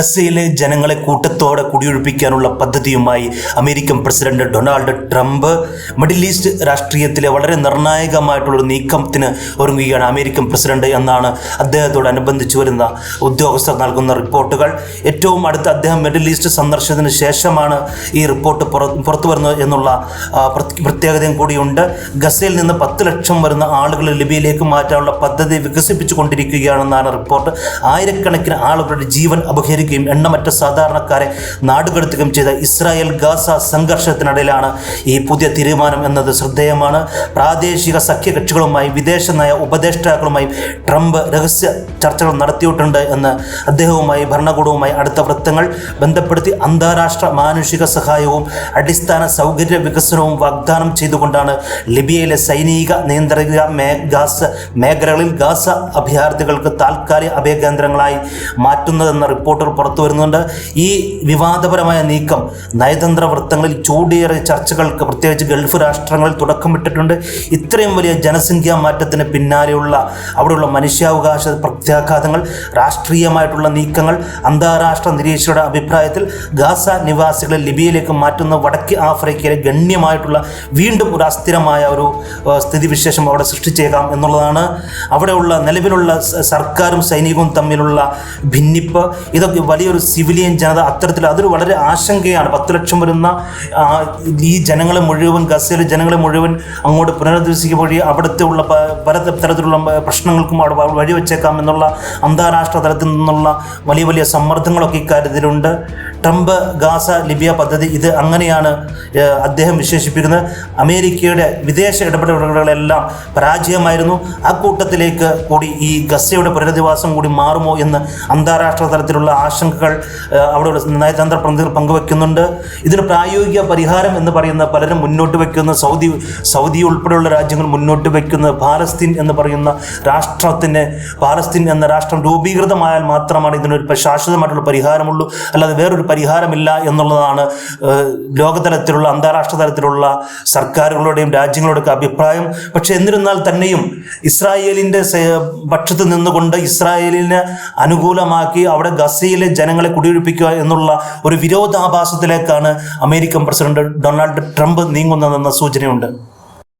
ഗസയിലെ ജനങ്ങളെ കൂട്ടത്തോടെ കുടിയൊഴിപ്പിക്കാനുള്ള പദ്ധതിയുമായി American president Donald Trump Middle East രാഷ്ട്രീയത്തിലെ വളരെ നിർണായകമായിട്ടുള്ള നീക്കത്തിന് ഒരുങ്ങുകയാണ് അമേരിക്കൻ പ്രസിഡന്റ് എന്നാണ് അദ്ദേഹത്തോടനുബന്ധിച്ച് വരുന്ന ഉദ്യോഗസ്ഥർ നൽകുന്ന റിപ്പോർട്ടുകൾ. ഏറ്റവും അടുത്ത അദ്ദേഹം മിഡിൽ ഈസ്റ്റ് സന്ദർശനത്തിന് ശേഷമാണ് ഈ റിപ്പോർട്ട് പുറ- പുറത്തു വരുന്നത് എന്നുള്ള പ്രത്യേകതയും കൂടിയുണ്ട്. ഗസയിൽ നിന്ന് പത്ത് ലക്ഷം വരുന്ന ആളുകളെ ലിബിയയിലേക്ക് മാറ്റാനുള്ള പദ്ധതി വികസിപ്പിച്ചുകൊണ്ടിരിക്കുകയാണെന്നാണ് റിപ്പോർട്ട്. ആയിരക്കണക്കിന് ആളുകളുടെ ജീവൻ അപഹരിക്കുകയും എണ്ണമറ്റ സാധാരണക്കാരെ നാടുകടത്തുകയും ചെയ്ത ഇസ്രായേൽ ഗാസ സംഘർഷത്തിനിടയിലാണ് ഈ പുതിയ തീരുമാനം എന്നത് ശ്രദ്ധേയമാണ്. പ്രാദേശിക സഖ്യകക്ഷികളുമായി വിദേശ നയ ഉപദേഷ്ടാക്കളുമായും ട്രംപ് രഹസ്യ ചർച്ചകൾ നടത്തിയിട്ടുണ്ട് എന്ന് അദ്ദേഹവുമായി ഭരണകൂടവുമായി അടുത്ത വൃത്തങ്ങൾ ബന്ധപ്പെടുത്തി അന്താരാഷ്ട്ര മാനുഷിക സഹായവും അടിസ്ഥാന സൗകര്യ വികസനവും വാഗ്ദാനം ചെയ്തുകൊണ്ടാണ് ലിബിയയിലെ സൈനിക നിയന്ത്രിത മേ ഗാസ മേഖലകളിൽ ഗാസ അഭയാർത്ഥികൾക്ക് താൽക്കാലിക അഭയകേന്ദ്രങ്ങളായി മാറ്റുന്നതെന്ന റിപ്പോർട്ടുകൾ പുറത്തു വരുന്നുണ്ട്. ഈ വിവാദപരമായ നീക്കം നയതന്ത്ര വൃത്തങ്ങളിൽ ചൂടേറിയ ചർച്ചകൾക്ക് പ്രത്യേകിച്ച് ഗൾഫ് രാഷ്ട്രങ്ങളിൽ തുടക്കമിട്ടിട്ടുണ്ട് ഇത്രയും വലിയ ജനസംഖ്യാ മാറ്റത്തിന് പിന്നാലെയുള്ള അവിടെയുള്ള മനുഷ്യാവകാശ പ്രത്യാഘാതങ്ങൾ രാഷ്ട്രീയമായിട്ടുള്ള നീക്കങ്ങൾ അന്താരാഷ്ട്ര നിരീക്ഷകരുടെ അഭിപ്രായത്തിൽ ഗാസ നിവാസികളെ ലിബിയയിലേക്ക് മാറ്റുന്ന വടക്കേ ആഫ്രിക്കയിലെ ഗണ്യമായിട്ടുള്ള വീണ്ടും ഒരു അസ്ഥിരമായ ഒരു സ്ഥിതിവിശേഷം അവിടെ സൃഷ്ടിച്ചേക്കാം എന്നുള്ളതാണ്. അവിടെയുള്ള നിലവിലുള്ള സ- സർക്കാരും സൈനികവും തമ്മിലുള്ള ഭിന്നിപ്പ് ഇതൊക്കെ വലിയൊരു സിവിലിയൻ ജനത അത്തരത്തിൽ അതൊരു വളരെ ആശങ്കയാണ്. പത്ത് ലക്ഷം വരുന്ന ഈ ജനങ്ങളെ മുഴുവൻ ഗസയിലെ ജനങ്ങളെ മുഴുവൻ അങ്ങോട്ട് പുനരധിവസിക്കുക വഴി അവിടുത്തെ ഉള്ള പല തരത്തിലുള്ള പ്രശ്നങ്ങൾക്കും അവിടെ വഴിവെച്ചേക്കാം എന്നുള്ള അന്താരാഷ്ട്ര തലത്തിൽ നിന്നുള്ള വലിയ വലിയ സമ്മർദ്ദങ്ങളൊക്കെ ഇക്കാര്യത്തിലുണ്ട്. ട്രംപ് ഗാസ ലിബിയ പദ്ധതി ഇത് അങ്ങനെയാണ് അദ്ദേഹം വിശേഷിപ്പിക്കുന്നത്. അമേരിക്കയുടെ വിദേശ ഇടപെടലുകളെല്ലാം പരാജയമായിരുന്നു. ആ കൂട്ടത്തിലേക്ക് കൂടി ഈ ഗസയുടെ പുനരധിവാസം കൂടി മാറുമോ എന്ന് അന്താരാഷ്ട്ര തലത്തിലുള്ള ആശങ്കകൾ അവിടെ നയതന്ത്ര പ്രതിനിധികൾ പങ്കുവെക്കുന്നുണ്ട്. ഇതിന് പ്രായോഗിക പരിഹാരം എന്ന് പറയുന്ന പലരും മുന്നോട്ട് വയ്ക്കുന്ന സൗദി സൗദി ഉൾപ്പെടെയുള്ള രാജ്യങ്ങൾ മുന്നോട്ട് വയ്ക്കുന്ന പാലസ്തീൻ എന്ന് പറയുന്ന രാഷ്ട്രത്തിന് പാലസ്തീൻ എന്ന രാഷ്ട്രം രൂപീകൃതമായാൽ മാത്രമാണ് ഇതിനൊരു ശാശ്വതമായിട്ടുള്ള പരിഹാരമുള്ളൂ. അല്ലാതെ വേറൊരു പരിഹാരമില്ല എന്നുള്ളതാണ് ലോകതലത്തിലുള്ള അന്താരാഷ്ട്ര തലത്തിലുള്ള സർക്കാരുകളുടെയും രാജ്യങ്ങളുടെയൊക്കെ അഭിപ്രായം. പക്ഷെ എന്നിരുന്നാൽ തന്നെയും ഇസ്രായേലിന്റെ പക്ഷത്ത് നിന്നുകൊണ്ട് ഇസ്രായേലിന് അനുകൂലമാക്കി അവിടെ ഗസയിലെ ജനങ്ങളെ കുടിയൊഴിപ്പിക്കുക എന്നുള്ള ഒരു വിരോധാഭാസത്തിലേക്കാണ് അമേരിക്കൻ പ്രസിഡന്റ് ഡൊണാൾഡ് ട്രംപ് നീങ്ങുന്നതെന്ന സൂചനയുണ്ട്.